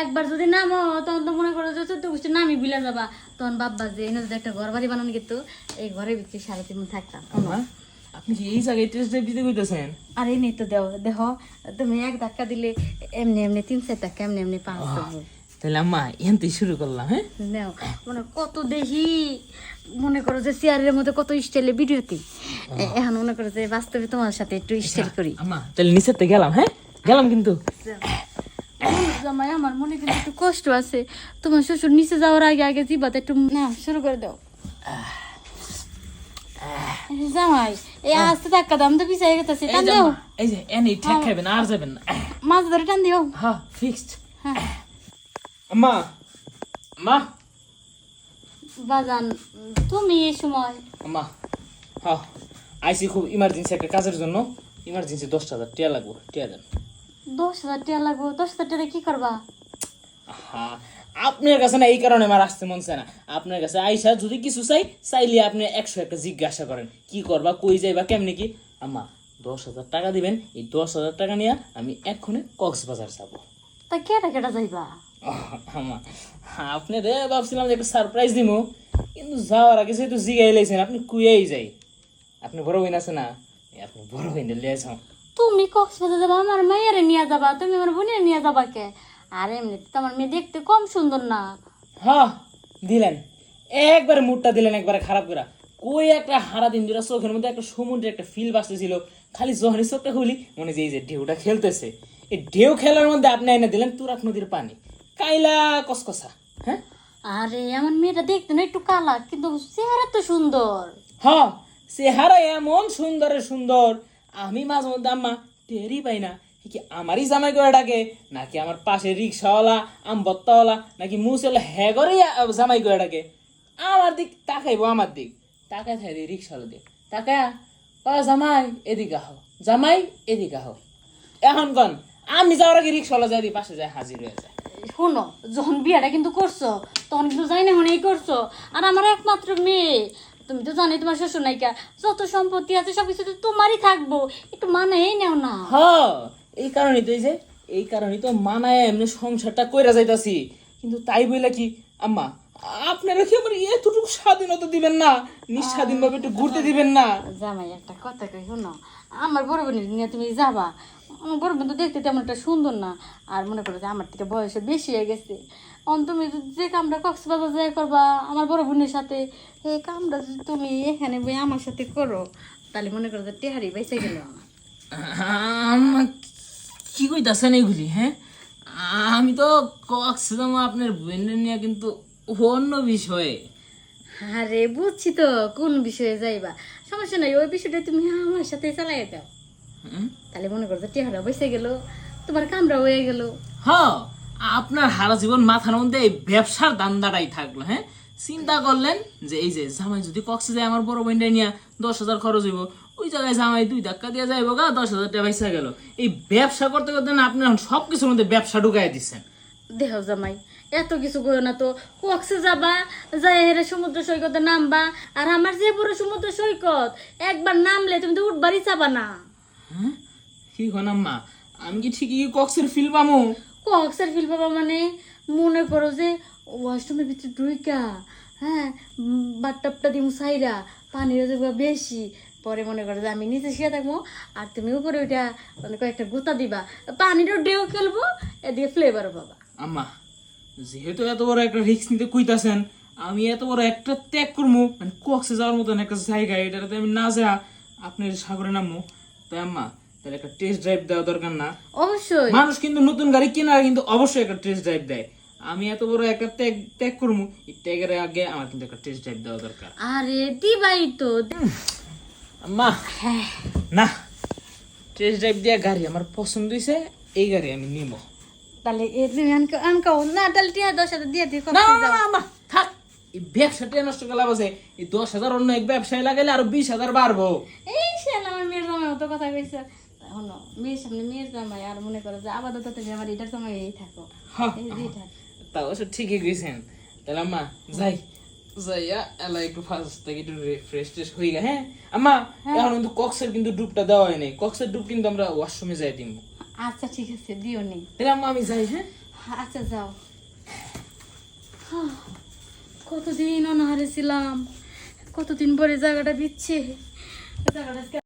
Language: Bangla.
একবার যদি নামো তখন তো মনে করো যে চোদ্দ গোষ্ঠী নামই বিলা যাবা। তখন বাব্বা যে এনে যদি একটা ঘর বাড়ি বানানো কিন্তু এই ঘরের ভিতরে সাড়ে তিন থাকতাম। আপনি কি এই জায়গায় টেস্ট ড্রাইভ কইতেছেন? আর নেই তো দেও দেখো তুমি এক ধাক্কা দিলে এমনি এমনি তিন চার টাকা এমনি এমনি পাঁচ তাহলে আম্মা এনতেই শুরু করলাম হ্যাঁ? নাও মানে কত দেখি মনে করো যে চেয়ারের মধ্যে কত স্টাইলে ভিডিওতে এখন মনে করো যে বাস্তবে তোমার সাথে একটু স্টাইল করি। আম্মা তাহলে গেলাম হ্যাঁ? গেলাম কিন্তু। জামাই আমার মনে কিন্তু একটু কষ্ট আছে। তোমার শ্বশুর নিচে যাওয়ার আগে আগে জিবাতে একটু না শুরু করে দাও। জামাই এই আস্তে ধাক্কা দাম তো পিছিয়ে গেছে টান দিও। এই যে এনে ঠেক খাবেন আর যাবেন মাছ ধরে টান দিও। হ্যাঁ ফিক্সড হ্যাঁ। আম্মা আম্মা বাজান তুমি এই সময়। আম্মা হ্যাঁ। আইসি খুব ইমার্জেন্সি একটা কাজের জন্য। ইমার্জেন্সি দশ হাজার টিয়া লাগবো টিয়া দেন। দশ হাজার টাকা লাগবো। দশ হাজার টাকা কি করবা? হ্যাঁ আপনার কাছে না এই কারণে আমার আসতে মন চায় না। আপনার কাছে আইসা যদি কিছু চাই চাইলে আপনি একশো একটা জিজ্ঞাসা করেন। কি করবা কই যাইবা কেমনি কি? আম্মা দশ হাজার টাকা দিবেন। এই দশ হাজার টাকা নিয়ে আমি এক্ষণে কক্সবাজার যাব। তা কেটা কেটা যাইবা? আমা আপনি রে ভাবছিলাম যে একটা সারপ্রাইজ দিমু। কিন্তু যাওয়ার আগে যেহেতু জিগাই লাইছেন আপনি কুয়েই যাই। আপনি বড় হইন আছে না? আপনি বড় হইনে লিয়ে যাও তুমি কক্সবাজার যাবা আমার মায়েরে নিয়ে যাবা তুমি আমার বোনের নিয়ে যাবা কে? আর এমনিতে তো আমার মেয়ে দেখতে কম সুন্দর না। হ্যাঁ দিলেন। একবারে মুডটা দিলেন একবারে খারাপ করে কই একটা হারা দিন ধরে চোখের মধ্যে একটা সমুদ্রে একটা ফিল বাসতেছিল খালি যখনই চোখটা খুলি মনে যে এই যে ঢেউটা খেলতেছে। এই ঢেউ খেলার মধ্যে আপনি এনে দিলেন তুরাক নদীর পানি। কাইলা কসকসা হ্যাঁ? আরে আমার মেয়েটা দেখতে না একটু কালা কিন্তু চেহারা তো সুন্দর। হ চেহারা এমন সুন্দরে সুন্দর আমি মাঝে মধ্যে আম্মা টেরই পাই না। কি আমারই জামাই করে ডাকে? নাকি আমার পাশে রিক্সাওয়ালা, আমবত্তাওয়ালা, নাকি মুসেলা হ্যাগরই জামাই করে ডাকে? আমার দিক তাকাইবো, আমার দিক। তাকায় থাকি রিক্সাওয়ালা দিক তাকায় ও জামাই, এদিকে আহ। জামাই, এদিকে আহ। এখন কন, আমি যাওয়ার আগে রিক্সাওয়ালা যাই দিই পাশে যায়, হাজির হয়ে যায়। শোনো, যখন বিয়েটা কিন্তু করছ, তখন কিন্তু যাই না মনেই করছ। আর আমার একমাত্র মেয়ে তুমি তো জানি তোমার শ্বশুর নাইকা যত সম্পত্তি আছে সব কিছু তো তোমারই থাকব। একটু মানাই নেও না। হ এই কারণেই তো এই যে এই কারণেই তো মানায় এমনি সংসারটা কইরা যাইতাছি। কিন্তু তাই বইলা কি আম্মা আপনারা কি আমার এতটুকু স্বাধীনতা দিবেন না? নিঃস্বাধীন ভাবে একটু ঘুরতে দিবেন না? জামাই একটা কথা কই শোনো আমার বড় বোনের নিয়ে তুমি যাবা। আমার বড় বোন তো দেখতে তেমন একটা সুন্দর না। আর মনে করো যে আমার থেকে বয়সে বেশি হয়ে গেছে। তুমি যদি যে কামটা কক্সবাজার যাই করবা আমার বড় বোনের সাথে এই কামটা যদি তুমি এখানে বই আমার সাথে করো তাহলে মনে করো যে টেহারি বেঁচে গেল আমার। কি কইতাছেন এগুলি হ্যাঁ? আমি তো কক্সবাজার আপনার বোনের নিয়ে কিন্তু অন্য বিষয়ে। আরে বুঝছি তো কোন বিষয়ে যাইবা? সমস্যা নাই ওই বিষয়টা তুমি আমার সাথে চালাই দাও? তাহলে মনে করো যে টেহারা বেঁচে গেল তোমার কামরা হয়ে গেল। হ্যাঁ আপনার হারা জীবন মাথার মধ্যে এই ব্যবসার দান্দাটাই থাকল হ্যাঁ? চিন্তা করলেন যে এই যে জামাই যদি কক্সে যায় আমার বড় বোনটা নিয়ে দশ হাজার খরচ হইব ওই জায়গায় জামাই দুই ধাক্কা দিয়ে যাইব গা দশ হাজার টাকা পয়সা গেল। এই ব্যবসা করতে করতে না আপনি এখন সব কিছুর মধ্যে ব্যবসা ঢুকাই দিচ্ছেন দেহ জামাই এত কিছু করো না তো কক্সে যাবা যাই হেরে সমুদ্র সৈকতে নামবা আর আমার যে পুরো সমুদ্র সৈকত একবার নামলে তুমি তো উঠবারই চাবা না। হ্যাঁ? কি কোন আম্মা আমি কি ঠিকই কক্সের ফিল পামু? কক্সের ফিল পাবা মানে মনে করো যে ওয়াশরুমের ভিতরে ডুইকা হ্যাঁ বাটটাপটা দিম সাইরা পানির বেশি। পরে মনে করো যে আমি নিচে শুয়ে থাকব আর তুমি উপরে ওইটা মানে কয়েকটা গুতা দিবা। পানিরও ডেও খেলব, এদিকে ফ্লেভারও পাবা। আম্মা, যেহেতু এত বড় একটা রিস্ক নিতে কইতাছেন, আমি এত বড় একটা ত্যাগ করব মানে কক্সে যাওয়ার মতন একটা জায়গা এটাতে আমি না যা আপনার সাগরে নামবো তাই আম্মা তাহলে একটা টেস্ট ড্রাইভ দেওয়া দরকার না। অবশ্যই। মানুষ কিন্তু নতুন গাড়ি কেনার কিন্তু অবশ্যই একটা টেস্ট ড্রাইভ দেয়। আমি এত বড় একটা করব এই আগে আমার কিন্তু একটা টেস্ট ড্রাইভ দেওয়া দরকার। আরে দিবাই তো আম্মা না টেস্ট ড্রাইভ দেওয়া গাড়ি আমার পছন্দ হয়েছে এই গাড়ি আমি নিব তাহলে এ তুমি আনকা আনকাও। না তাহলে টিয়া দশ হাজার দিয়ে দিয়ে না না না থাক এই ব্যবসাটা নষ্ট করে লাভ আছে এই দশ হাজার অন্য এক ব্যবসায় লাগাইলে আরও বিশ হাজার বাড়বো। এই শালা আমার মেয়ের জামাই তো কথা কইছে। শোনো মেয়ের সামনে মেয়ের জামাই আর মনে করো যে আপাতত তুমি আমার এটার সময় এই থাকো হ্যাঁ তা অবশ্য ঠিকই গেছেন তাহলে আম্মা যাই। যাইয়া এলা একটু ফার্স্ট থেকে একটু ফ্রেশ ট্রেশ হয়ে গে হ্যাঁ? আম্মা এখন কিন্তু কক্সের কিন্তু ডুবটা দেওয়া হয় নাই। কক্সের ডুব কিন্তু আমরা ওয়াশরুমে যাই দিব। আচ্ছা ঠিক আছে দিও নি। তাহলে আম্মা আমি যাই হ্যাঁ? আচ্ছা যাও। কতদিন অনাহারে ছিলাম কতদিন পরে জায়গাটা দিচ্ছে জায়গাটা